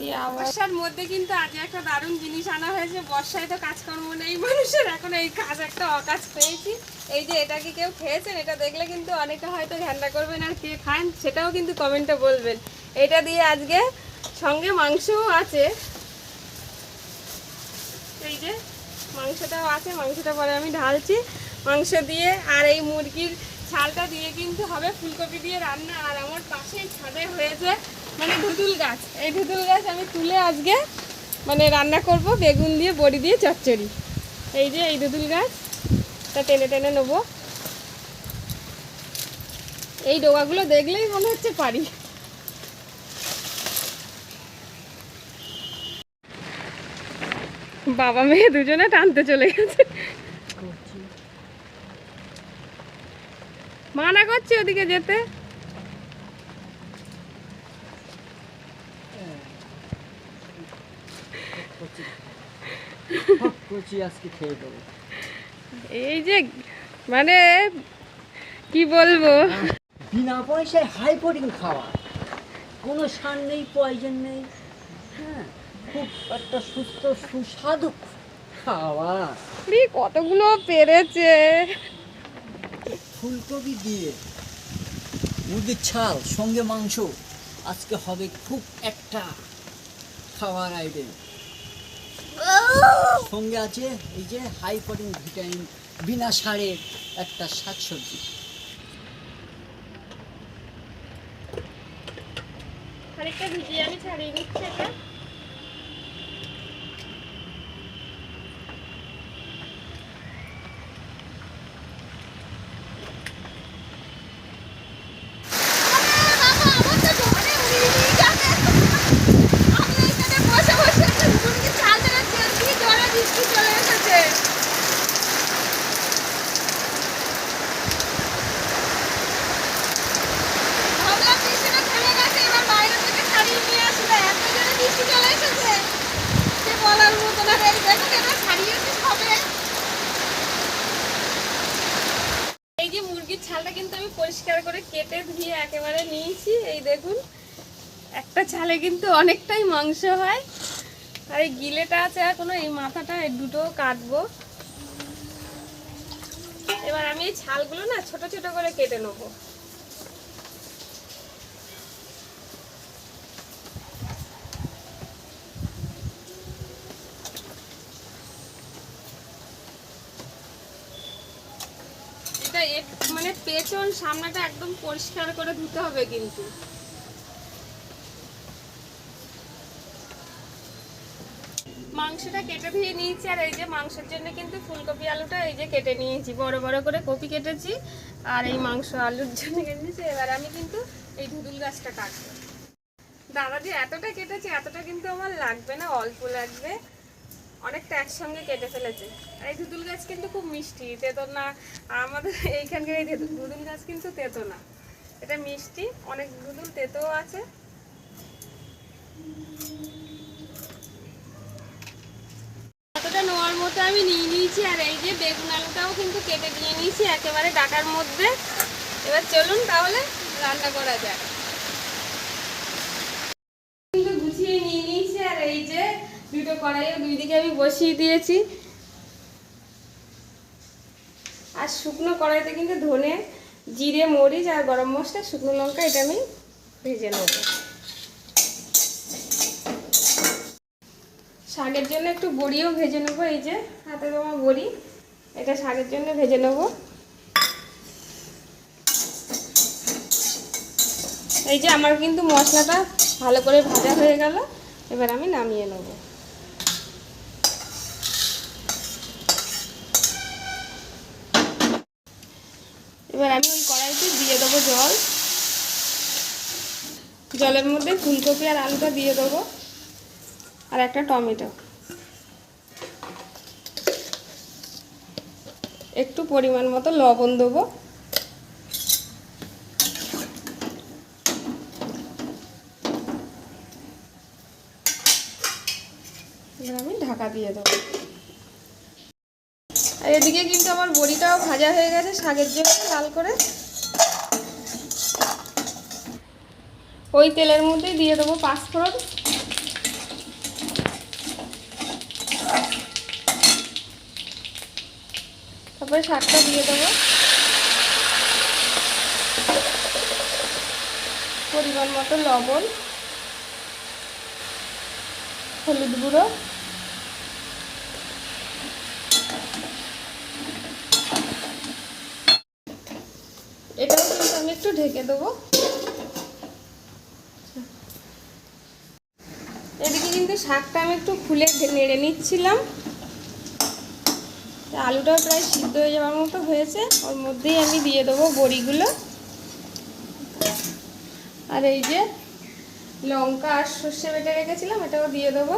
দিয়ে বর্ষার মধ্যে কিন্তু আজ একটা দারুণ জিনিস আনা হয়েছে বর্ষায় তো কাজকর্ম নেই মানুষের এখন এই কাজ একটা অকাজ পেয়েছি। এই যে এটা কি কেউ খেয়েছেন এটা দেখলে কিন্তু অনেকে হয়তো ঘ্যান্ডা করবেন আর কে খান সেটাও কিন্তু কমেন্টে বলবেন। এটা দিয়ে আজকে সঙ্গে মাংসও আছে। এই যে মাংসটাও আছে মাংসটা পরে আমি ঢালছি। মাংস দিয়ে আর এই মুরগির ছালটা দিয়ে কিন্তু হবে ফুলকপি দিয়ে রান্না আর আমার পাশেই ছাদে হয়েছে মানে ধুতুল গাছ। এই ধুতুল গাছ আমি তুলে আজকে মানে রান্না করব, বেগুন দিয়ে, বড়ি দিয়ে, চচ্চড়ি। এই যে এই ধুতুল গাছ তা টেনে টেনে নেব। এই ডোকাগুলো দেখলেই মনে হচ্ছে পারি। বাবা মেয়ে দুজনে টানতে চলে গেছে। মানা করছে ওদিকে যেতে। কচি আজকে খেয়ে দেবো। এই যে মানে কি বলব? বিনা পয়সায় হাই প্রোটিন খাওয়া। কোনো সার নেই পয়জন নেই। হ্যাঁ খুব একটা সুস্থ সুস্বাদু খাওয়া। কতগুলো পেরেছে। ফুলকপি দিয়ে মুরগির ছাল সঙ্গে মাংস আজকে হবে খুব একটা খাওয়ার আইটেম সঙ্গে আছে এই যে হাই প্রোটিন ভিটামিন বিনা সারের একটা শাকসবজি। আরেকটা ভিজিয়ে আমি ছাড়িয়ে নিচ্ছি এটা। বলার মতো না। এই দেখুন এটা ছাড়িয়েছি সবে। এই যে মুরগির ছালটা কিন্তু আমি পরিষ্কার করে কেটে ধুয়ে একেবারে নিয়েছি। এই দেখুন, একটা ছালে কিন্তু অনেকটাই মাংস হয়। আর এই গিলেটা আছে এখনও এই মাথাটা দুটো কাটবো। এবার আমি এই ছালগুলো না ছোট ছোট করে কেটে নেব এটা এ- মানে পেছন সামনেটা একদম পরিষ্কার করে ধুতে হবে কিন্তু। মাংসটা কেটে ধুয়ে নিয়েছি, আর এই যে মাংসের জন্য কিন্তু ফুলকপি আলুটা এই যে কেটে নিয়েছি। বড় বড় করে কপি কেটেছি, আর এই মাংস আলুর জন্য কেটেছি। এবার আমি কিন্তু এই ধুদুল গাছটা কাটবো। দাদা যে এতটা কেটেছে, এতটা কিন্তু আমার লাগবে না, অল্প লাগবে। একসঙ্গে কেটে ফেলেছে। আর এই ধুতুল গাছ কিন্তু খুব মিষ্টি, তেতো না। আমাদের এইখানকার এই ধুতুল গাছ কিন্তু তেতো না। এটা মিষ্টি, অনেক ধুতুল তেতো আছে। এতটা মতো আমি নিয়ে নিয়েছি, আর এই যে বেগুন আলুটাও কিন্তু কেটে নিয়ে নিয়েছি একেবারে ডাটার মধ্যে। এবার চলুন তাহলে রান্না করা যাক কিন্তু গুছিয়ে নিয়ে নিয়েছি আর এই যে দুটো কড়াইও দুই দিকে আমি বসিয়ে দিয়েছি। আর শুকনো কড়াইতে কিন্তু ধনে, জিরে, মরিচ আর গরম মশলা, শুকনো লঙ্কা, এটা আমি ভেজে নেব। শাকের জন্য একটু বড়িও ভেজে নেব, এই যে হাতে তোমার বড়ি, এটা শাকের জন্য ভেজে নেব। এই যে আমার কিন্তু মশলাটা ভালো করে ভাজা হয়ে গেল, এবার আমি নামিয়ে নেব। এবার আমি ওই কড়াইতে দিয়ে দেবো জল। জলের মধ্যে ফুলকপি আর আলুটা দিয়ে দেবো আর একটা টমেটো। একটু পরিমাণ মতো লবণ দেবো। এবার আমি ঢাকা দিয়ে দেবো। আর এদিকে কিন্তু আমার বড়িটাও ভাজা হয়ে গেছে, শাকের জন্য লাল করে। ওই তেলের মধ্যেই দিয়ে দেবো পাঁচফোড়ন। তারপরে শাকটা দিয়ে দেবো। পরিমাণ মতো লবণ, হলুদ গুঁড়ো। ঢেকে দেবো। এদিকে কিন্তু শাকটা আমি একটু খুলে নেড়ে নিচ্ছিলাম। আলুটাও প্রায় সিদ্ধ হয়ে যাওয়ার মতো হয়েছে। ওর মধ্যেই আমি দিয়ে দেবো বড়িগুলো। আর এই যে লঙ্কা আর সর্ষে বেটে রেখেছিলাম, এটাও দিয়ে দেবো।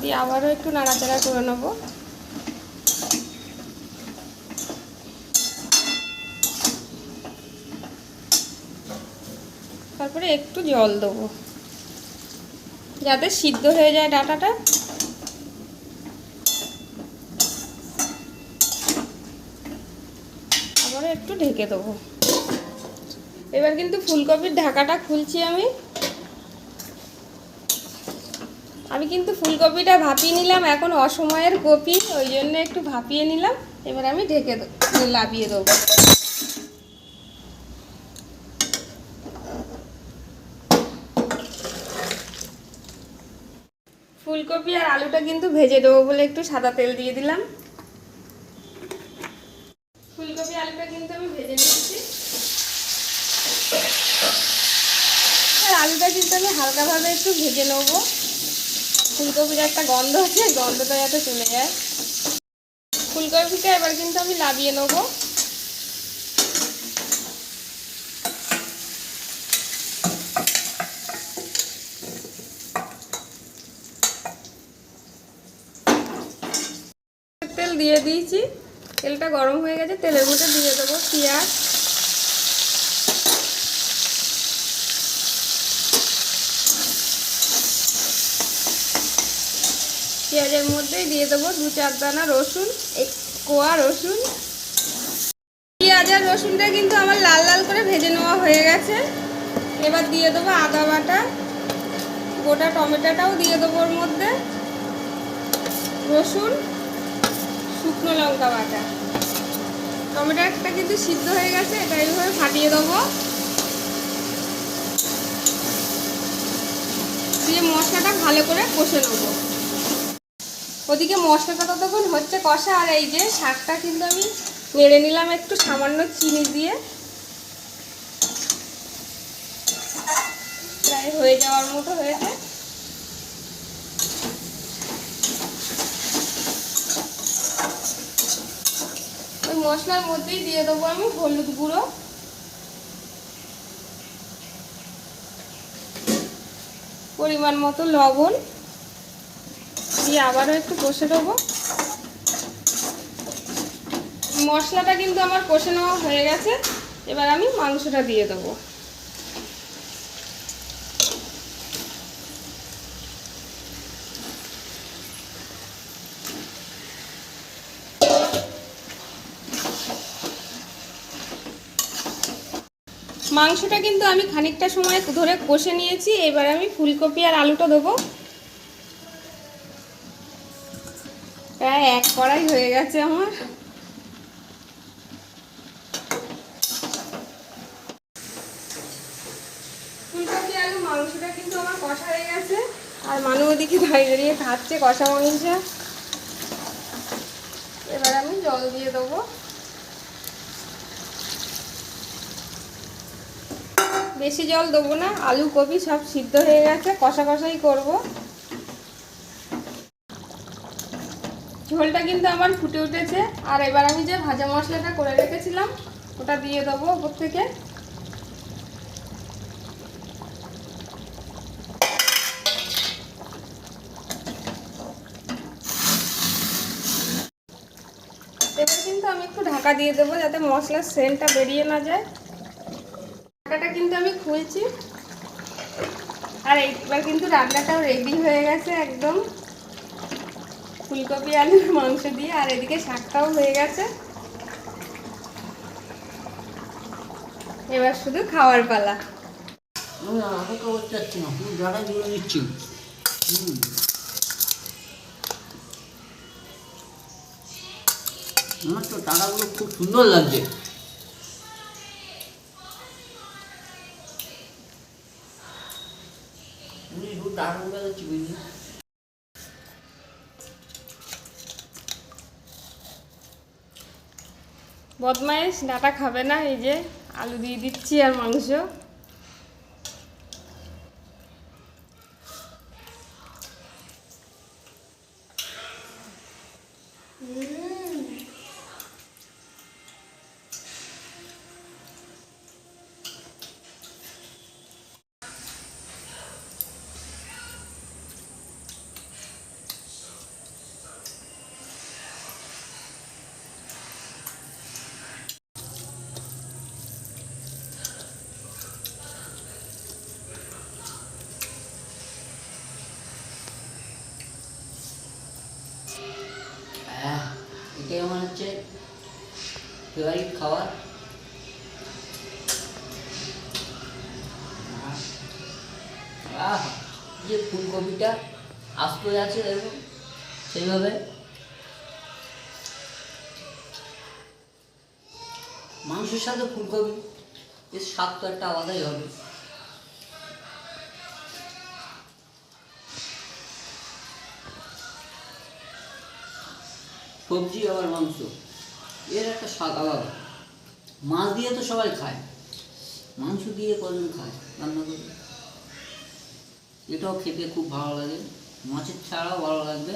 দিয়ে আবারও একটু নাড়াচাড়া করে নেব। তারপরে একটু জল দেবো। যাতে সিদ্ধ হয়ে যায় ডাটাটা। আবারও একটু ঢেকে দেবো। এবার কিন্তু ফুলকপির ঢাকাটা খুলছি আমি। আমি কিন্তু ফুলকপিটা ভাপিয়ে নিলাম, এখন অসময়ের কপি, ওই জন্য একটু ভাপিয়ে নিলাম। এবার আমি ঢেকে লাভিয়ে দেবো। ফুলকপি আর আলুটা কিন্তু ভেজে দেবো বলে একটু সাদা তেল দিয়ে দিলাম। ফুলকপি, আলুটা কিন্তু আমি ভেজে নিচ্ছি আর আলুটা কিন্তু আমি হালকাভাবে একটু ভেজে নেব। ফুলকপির একটা গন্ধ আছে, গন্ধটা যাতে চলে যায়। ফুলকপিটা এবার কিন্তু আমি লাভিয়ে নেব তেল দিয়ে দিয়েছি। তেলটা গরম হয়ে গেছে, তেলের মধ্যে দিয়ে দেবো পেঁয়াজ। পেঁয়াজের মধ্যেই দিয়ে দেবো দু চার দানা রসুন, এক কোয়া রসুন। পেঁয়াজ আর রসুনটা কিন্তু আমার লাল লাল করে ভেজে নেওয়া হয়ে গেছে। এবার দিয়ে দেবো আদা বাটা। গোটা টমেটোটাও দিয়ে দেবো ওর মধ্যে। রসুন। শুকনো লঙ্কা বাটা। টমেটোটা কিন্তু সিদ্ধ হয়ে গেছে, এটা এইভাবে ফাটিয়ে দেবো। দিয়ে মশলাটা ভালো করে কষে নেব। ওদিকে মশলাটা ততক্ষণ হচ্ছে কষা, আর এই যে শাকটা কিন্তু আমি নেড়ে নিলাম একটু সামান্য চিনি দিয়ে। প্রায় হয়ে যাওয়ার মতো হয়েছে। মশলার মধ্যেই দিয়ে দেবো আমি হলুদ গুঁড়ো। পরিমাণ মতো লবণ। দিয়ে আবারও একটু কষে দেবো মশলাটা কিন্তু আমার কষে নেওয়া হয়ে গেছে। এবার আমি মাংসটা দিয়ে দেবো। মাংসটা কিন্তু আমি খানিকটা সময় ধরে কষে নিয়েছি, এবার আমি ফুলকপি আর আলুটা দেবো। প্রায় এক কড়াই হয়ে গেছে আমার। ফুলকপি মাংসটা কিন্তু আমার কষা হয়ে গেছে। আর মানু ওদিকে দাঁড়িয়ে দাঁড়িয়ে খাচ্ছে কষা মাংস এবার আমি জল দিয়ে দেবো। বেশি জল দেবো না, আলু কপি সব সিদ্ধ হয়ে গেছে, কষা কষাই করব। ঝোলটা কিন্তু আমার ফুটে উঠেছে, আর এবার আমি যে ভাজা মশলাটা করে রেখেছিলাম, ওটা দিয়ে দেবো ওপর থেকে। এবার কিন্তু আমি একটু ঢাকা দিয়ে দেবো যাতে মশলার সেন্টটা বেরিয়ে না যায়। ঢাকাটা কিন্তু আমি খুলছি। আর এইবার কিন্তু রান্নাটাও রেডি হয়ে গেছে একদম। ফুলকপি আলুর মাংস দিয়ে, আর এদিকে শাকটাও হয়ে গেছে। এবার শুধু খাওয়ার পালা। টাকাগুলো খুব সুন্দর লাগছে। বদমাইশ ডাটা খাবে না এই যে আলু দিয়ে দিচ্ছি আর মাংস। এটাই আমার হচ্ছে? ফেভারিট খাবার? আহ, যে ফুলকপিটা আস্ত আছে দেখুন সেইভাবে। মাংসের সাথে ফুলকপি এর তো একটা আলাদাই হবে। সবজি আবার মাংস। এর একটা স্বাদ আলাদা। মাছ দিয়ে তো সবাই খায়। মাংস দিয়ে কজন খায়? রান্না করে এটাও খেতে খুব ভালো লাগে। মাছের ছাড়াও ভালো লাগবে।